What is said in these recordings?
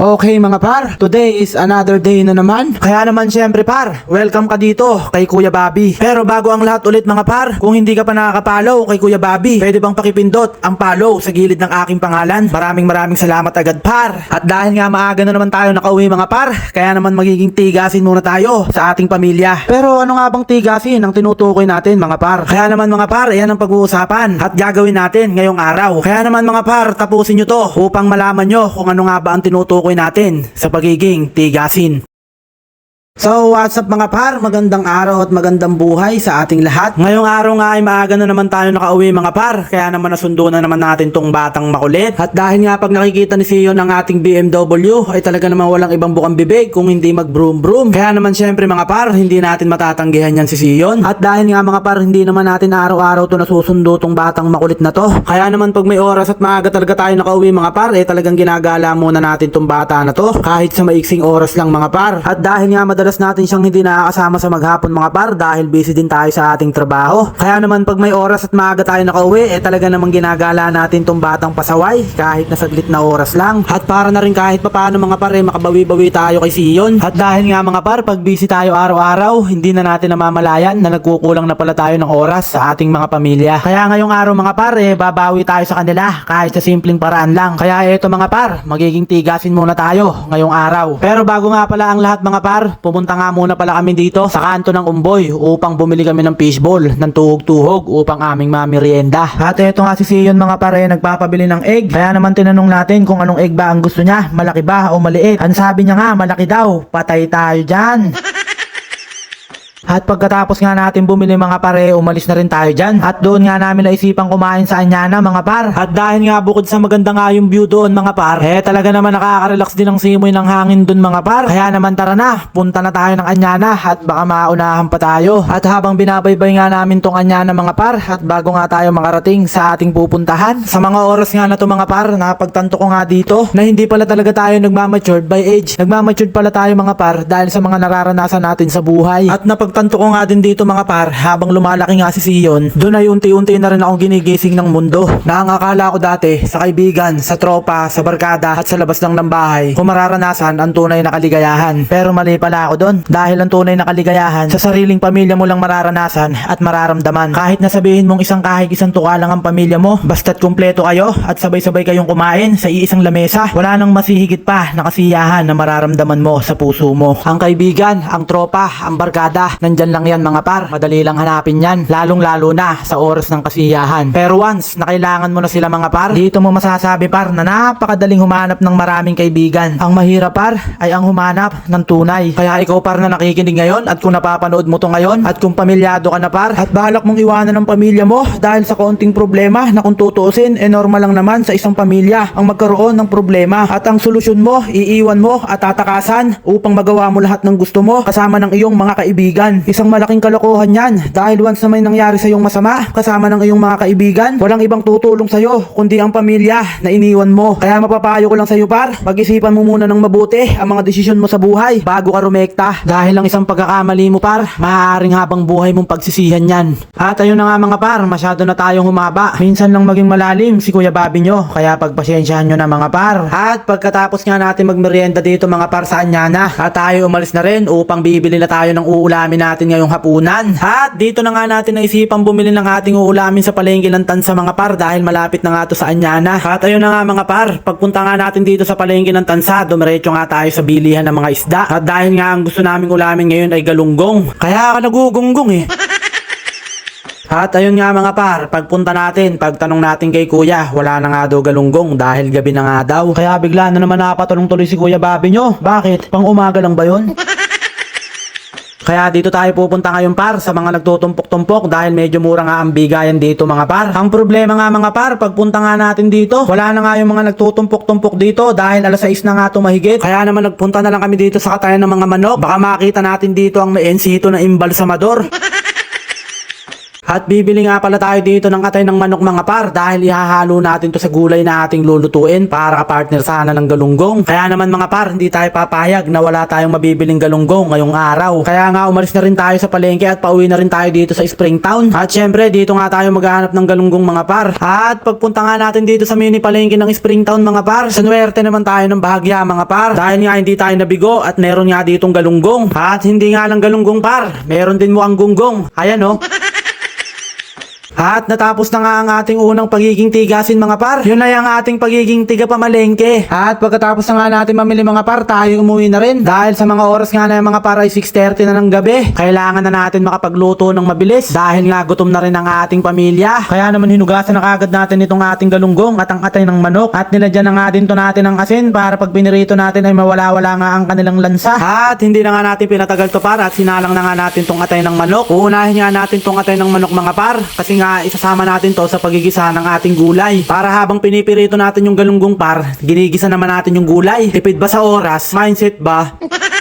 Okay mga par, today is another day na naman. Kaya naman syempre par, welcome ka dito kay Kuya Bobby. Pero bago ang lahat ulit mga par, kung hindi ka pa nakakapollow kay Kuya Bobby, pwede bang pakipindot ang follow sa gilid ng aking pangalan? Maraming maraming salamat agad par. At dahil nga maaga na naman tayo nakauwi mga par, kaya naman magiging tigasin muna tayo sa ating pamilya. Pero ano nga bang tigasin ang tinutukoy natin mga par? Kaya naman mga par, yan ang pag-uusapan at gagawin natin ngayong araw. Kaya naman mga par, tapusin nyo to upang malaman nyo kung ano nga ba ang tinutukoy natin sa pagiging tigasin. So what's up mga par, magandang araw at magandang buhay sa ating lahat. Ngayong araw nga ay maaga na naman tayo nakauwi mga par, kaya naman nasundo na naman natin tong batang makulit. At dahil nga pag nakikita ni Sion ang ating BMW ay talaga naman walang ibang bukang bibig kung hindi mag broom broom. Kaya naman syempre mga par, hindi natin matatanggihan yan si Sion. At dahil nga mga par, hindi naman natin araw-araw to nasusundo tong batang makulit na to. Kaya naman pag may oras at maaga talaga tayo nakauwi mga par, eh talagang ginagala muna natin tong bata na to. Kahit sa maiksing oras lang mga par. At dahil nga madalas natin siyang hindi nakakasama sa maghapon mga par dahil busy din tayo sa ating trabaho. Kaya naman pag may oras at maaga tayo nakauwi, eh talaga namang ginagala natin tong batang pasaway kahit na saglit na oras lang. At para na rin kahit papaano mga par, eh makabawi-bawi tayo kay Sion. At dahil nga mga par, pag busy tayo araw-araw, hindi na natin namamalayan na nagkukulang na pala tayo ng oras sa ating mga pamilya. Kaya ngayong araw mga par, eh babawi tayo sa kanila kahit sa simpleng paraan lang. Kaya eto mga par, magiging tigasin muna tayo ngayong araw. Pero bago nga pala ang lahat mga par, pumunta nga muna pala kami dito sa kanto ng Umboy upang bumili kami ng fishball ng tuhog-tuhog upang aming mamerienda. At eto nga si Sion mga pare nagpapabili ng egg. Kaya naman tinanong natin kung anong egg ba ang gusto niya, malaki ba o maliit. Ang sabi niya nga malaki daw, patay tayo dyan. At pagkatapos nga natin bumili mga pare, umalis na rin tayo dyan. At doon nga namin naisipang kumain sa Anyana mga par. At dahil nga bukod sa maganda nga yung view doon mga par, eh talaga naman nakaka-relax din ang simoy ng hangin doon mga par. Kaya naman tara na, punta na tayo ng Anyana at baka maunahan pa tayo. At habang binabaybay nga namin tong Anyana mga par, at bago nga tayo makarating sa ating pupuntahan, sa mga oras nga na to mga par, napagtanto ko nga dito na hindi pala talaga tayo nagmamatured by age. Nagmamatured pala tayo mga par dahil sa mga nararanasan natin sa buhay. At napagtanto ko nga din dito mga par, habang lumalaki nga si Sion, doon ay unti-unti na rin akong ginigising ng mundo. Na ang akala ko dati, sa kaibigan, sa tropa, sa barkada, at sa labas lang ng bahay, kung mararanasan ang tunay na kaligayahan. Pero mali pala ako doon, dahil ang tunay na kaligayahan, sa sariling pamilya mo lang mararanasan at mararamdaman. Kahit na sabihin mong isang kahig isang tuka lang ang pamilya mo, basta't kumpleto kayo at sabay-sabay kayong kumain sa iisang lamesa, wala nang masihigit pa na kasiyahan na mararamdaman mo sa puso mo. Ang kaibigan, ang tropa, ang barkada, nandyan lang yan mga par. Madali lang hanapin yan, lalong-lalo na sa oras ng kasiyahan. Pero once na kailangan mo na sila mga par, dito mo masasabi par na napakadaling humanap ng maraming kaibigan. Ang mahirap par ay ang humanap ng tunay. Kaya ikaw par na nakikinig ngayon at kung napapanood mo to ngayon at kung pamilyado ka na par at balak mong iwanan ng pamilya mo dahil sa konting problema na kung tutuusin eh normal lang naman sa isang pamilya ang magkaroon ng problema at ang solusyon mo iiwan mo at tatakasan upang magawa mo lahat ng gusto mo kasama ng iyong mga kaibigan. Isang malaking kalokohan yan dahil once na may nangyari sa iyong masama kasama ng iyong mga kaibigan walang ibang tutulong sa iyo kundi ang pamilya na iniwan mo. Kaya mapapayo ko lang sa iyo par pag-isipan mo muna ng mabuti ang mga desisyon mo sa buhay bago ka rumekta dahil lang isang pagkakamali mo par maaaring habang buhay mong pagsisihan yan. At ayun na nga mga par masyado na tayong humaba. Minsan lang maging malalim si Kuya Bobby nyo kaya pagpasensyahan nyo na mga par. At pagkatapos nga natin magmerienda dito mga par sa Anyana at tayo umalis na rin upang bibili na tayo ng uulamin natin ngayong hapunan. At dito na nga natin naisipang bumili ng ating uulamin sa palengke ng Tansa mga par dahil malapit na nga to sa Anyana. At ayun na nga mga par, pagpunta nga natin dito sa palengke ng Tansa, dumiretso nga tayo sa bilihan ng mga isda. At dahil nga ang gusto naming ulamin ngayon ay galunggong. Kaya ka nagugunggong eh. At ayun nga mga par, pagpunta natin, pagtanong natin kay kuya, wala na nga daw galunggong dahil gabi na nga daw. Kaya bigla na naman napatanong tuloy si kuya Bobby nyo. Bakit? Pang umaga lang ba yun? Kaya dito tayo pupunta ngayon par sa mga nagtutumpok-tumpok dahil medyo mura nga ang bigayan dito mga par. Ang problema nga mga par, pagpunta nga natin dito, wala na nga yung mga nagtutumpok-tumpok dito dahil alas 6 na nga tumahigit. Kaya naman nagpunta na lang kami dito sa katayan ng mga manok. Baka makita natin dito ang may ensito na imbalsamador. At bibili nga pala tayo dito ng atay ng manok mga par dahil ihahalo natin to sa gulay na ating lulutuin para kapartner sana ng galunggong. Kaya naman mga par, hindi tayo papayag na wala tayong mabibiling galunggong ngayong araw. Kaya nga umalis na rin tayo sa palengke at pauwi na rin tayo dito sa Springtown. At syempre dito nga tayo maghahanap ng galunggong mga par. At pagpunta nga natin dito sa mini palengke ng Springtown mga par, sanuwerte naman tayo ng bahagya mga par. Dahil nga hindi tayo nabigo at meron nga ditong galunggong. At hindi nga lang galunggong par, meron din mo ang gunggong. Ayan oh. At natapos na nga ang ating unang pagiging tigasin mga par. Yun na yung ating pagiging tiga pamalengke. At pagkatapos na nga natin mamili mga par, tayo umuwi na rin. Dahil sa mga oras nga na yung mga par ay 6.30 na ng gabi. Kailangan na natin makapagluto ng mabilis. Dahil nga gutom na rin ang ating pamilya. Kaya naman hinugasan na kagad natin itong ating galunggong at ang atay ng manok. At nilagyan na nga din to natin ng asin para pag pinirito natin ay mawala-wala nga ang kanilang lansa. At hindi na nga natin pinatagal to par at sinalang na nga natin tong atay ng manok. Uunahin nga natin tong atay ng manok mga par. Kasi nga isasama natin to sa pagigisa ng ating gulay. Para habang pinipirito natin yung galunggong par, ginigisa naman natin yung gulay. Tipid ba sa oras? Mindset ba?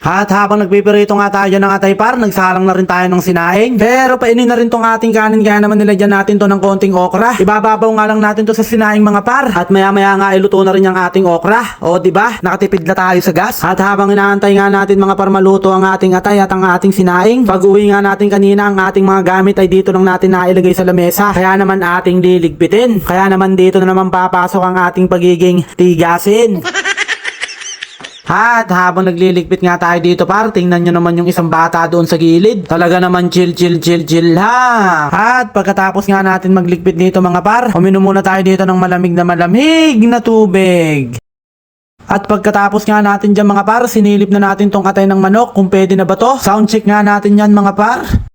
At habang nagpipirito nga tayo ng atay par, nagsalang na rin tayo ng sinaing. Pero painin na rin tong ating kanin kaya naman nilagyan natin to ng konting okra. Ibababaw nga lang natin to sa sinaing mga par. At maya maya nga iluto na rin yung ating okra. O ba? Nakatipid na tayo sa gas. At habang inaantay nga natin mga par maluto ang ating atay at ang ating sinaing, pag uwi nga natin kanina ang ating mga gamit ay dito lang natin nailagay sa lamesa. Kaya naman ating liligpitin. Kaya naman dito na naman papasok ang ating pagiging tigasin. At habang nagliligpit nga tayo dito par, tingnan nyo naman yung isang bata doon sa gilid. Talaga naman chill chill chill chill ha. At pagkatapos nga natin magligpit dito mga par, uminom muna tayo dito ng malamig na malamig na tubig. At pagkatapos nga natin dyan mga par, sinilip na natin tong atay ng manok kung pwede na ba to. Sound check nga natin yan mga par.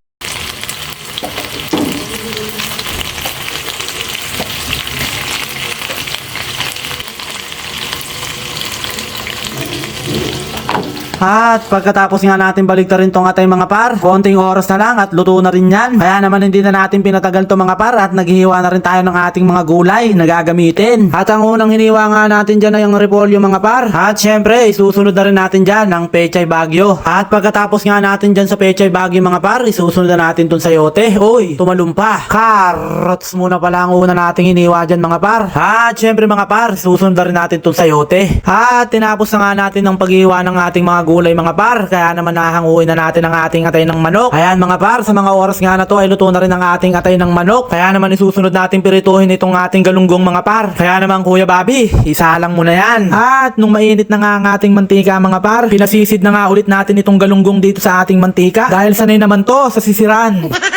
At pagkatapos nga natin baliktarin tong atay mga par, konting oras na lang at luto na rin yan. Kaya naman hindi na natin pinatagal to mga par at naghihiwa na rin tayo ng ating mga gulay na gagamitin. At ang unang hiniwa nga natin dyan ay ang repolyo mga par. At syempre, isusunod na rin natin dyan ang pechay bagyo. At pagkatapos nga natin dyan sa pechay bagyo mga par, isusunod na natin tong sayote. Uy, tumalumpa. Carrots muna pala ang una nating hiniwa dyan mga par. At syempre mga par, susunod na rin natin tong sayote. At tinapos na nga natin ang paghiwa ng ating mga gulay mga par. Kaya naman nahanguin na natin ang ating atay ng manok. Ayan mga par, sa mga oras nga na to ay luto na rin ang ating atay ng manok. Kaya naman isusunod natin pirituhin itong ating galunggong mga par. Kaya naman Kuya Bobby, isa lang muna yan. At nung mainit na nga ang ating mantika mga par, pinasisid na nga ulit natin itong galunggong dito sa ating mantika. Dahil sanay naman to sa sisiran.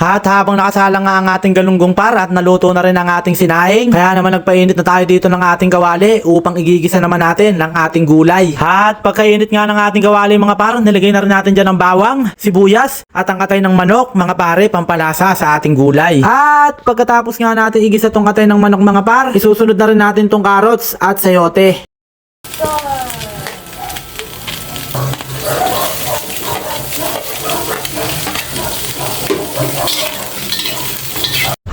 At habang nakasalang nga ang ating galunggong par at naluto na rin ang ating sinaing, kaya naman nagpainit na tayo dito ng ating kawali upang igigisa naman natin ang ating gulay. At pagkainit nga ng ating kawali mga par, nilagay na rin natin dyan ang bawang, sibuyas, at ang katay ng manok, mga pare, pampalasa sa ating gulay. At pagkatapos nga natin igisa tong katay ng manok mga par, isusunod na rin natin tong carrots at sayote.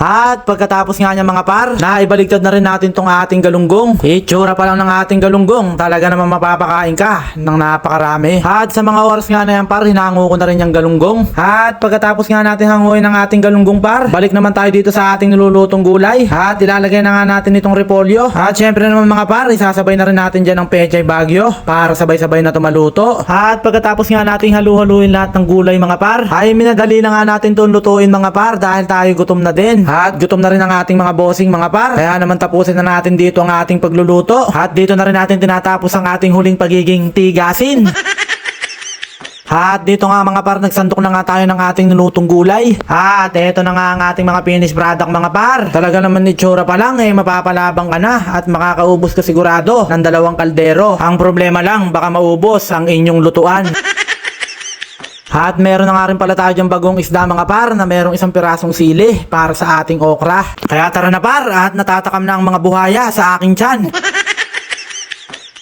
At pagkatapos nga niya mga par, naibaligtad na rin natin tong ating galunggong. Itsura pa lang ng ating galunggong, talaga naman mapapakain ka ng napakarami. At sa mga oras nga na yan par, hinango ko na rin yung galunggong. At pagkatapos nga natin hanguin ang ating galunggong par, balik naman tayo dito sa ating nilulutong gulay. At ilalagay na nga natin itong repolyo. At syempre naman mga par, isasabay na rin natin dyan ang pechay bagyo para sabay-sabay na tumaluto. At pagkatapos nga nating halu-haluin lahat ng gulay mga par, ay minadali na nga natin itong lutuin mga par dahil tayo gutom na din. At gutom na rin ang ating mga bossing mga par. Kaya naman tapusin na natin dito ang ating pagluluto. At dito na rin natin tinatapos ang ating huling pagiging tigasin. At dito nga mga par, nagsandok na nga tayo ng ating nilutong gulay. At eto na nga ang ating mga finished product mga par. Talaga naman ni Chura pa lang eh, mapapalabang ka na at makakaubos ka sigurado ng dalawang kaldero. Ang problema lang, baka maubos ang inyong lutuan. At meron na nga rin pala tayo dyan bagong isda mga par na merong isang pirasong sili para sa ating okra. Kaya tara na par at natatakam na ang mga buhaya sa aking tiyan.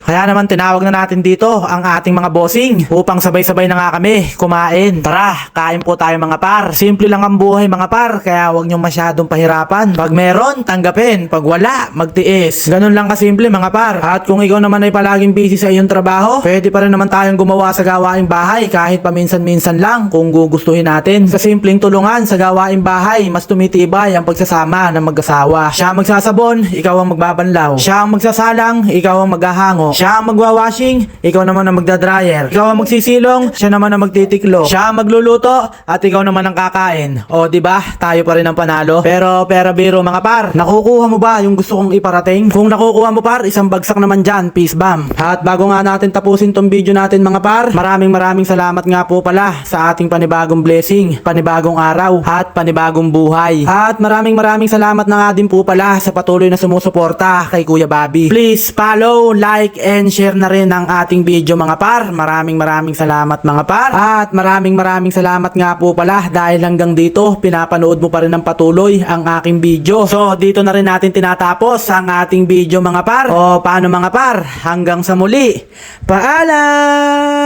Kaya naman tinawag na natin dito ang ating mga bossing upang sabay-sabay na nga kami kumain. Tara, kain po tayo mga par. Simple lang ang buhay mga par, kaya huwag niyong masyadong pahirapan. Pag meron, tanggapin. Pag wala, magtiis. Ganun lang kasimple mga par. At kung ikaw naman ay palaging busy sa iyong trabaho, pwede pa rin naman tayong gumawa sa gawaing bahay kahit paminsan-minsan lang kung gugustuhin natin. Sa simpleng tulungan sa gawaing bahay, mas tumitibay ang pagsasama ng mag-asawa. Siya ang magsasabon, ikaw ang magbabanlaw. Siya ang magsasalang, ikaw ang maghahango. Siya ang magwawashing, ikaw naman ang magdadryer. Ikaw ang magsisilong, siya naman ang magtitiklo. Siya ang magluluto, at ikaw naman ang kakain. O, di ba? Tayo pa rin ang panalo. Pero, pera biro mga par, nakukuha mo ba yung gusto kong iparating? Kung nakukuha mo par, isang bagsak naman dyan, peace bomb. At bago nga natin tapusin tong video natin mga par, maraming maraming salamat nga po pala sa ating panibagong blessing, panibagong araw, at panibagong buhay. At maraming maraming salamat na nga din po pala sa patuloy na sumusuporta kay Kuya Bobby. Please follow, like, and share na rin ang ating video mga par. Maraming maraming salamat mga par. At maraming maraming salamat nga po pala dahil hanggang dito pinapanood mo pa rin ng patuloy ang aking video. So dito na rin natin tinatapos ang ating video mga par. O paano mga par? Hanggang sa muli. Paalam!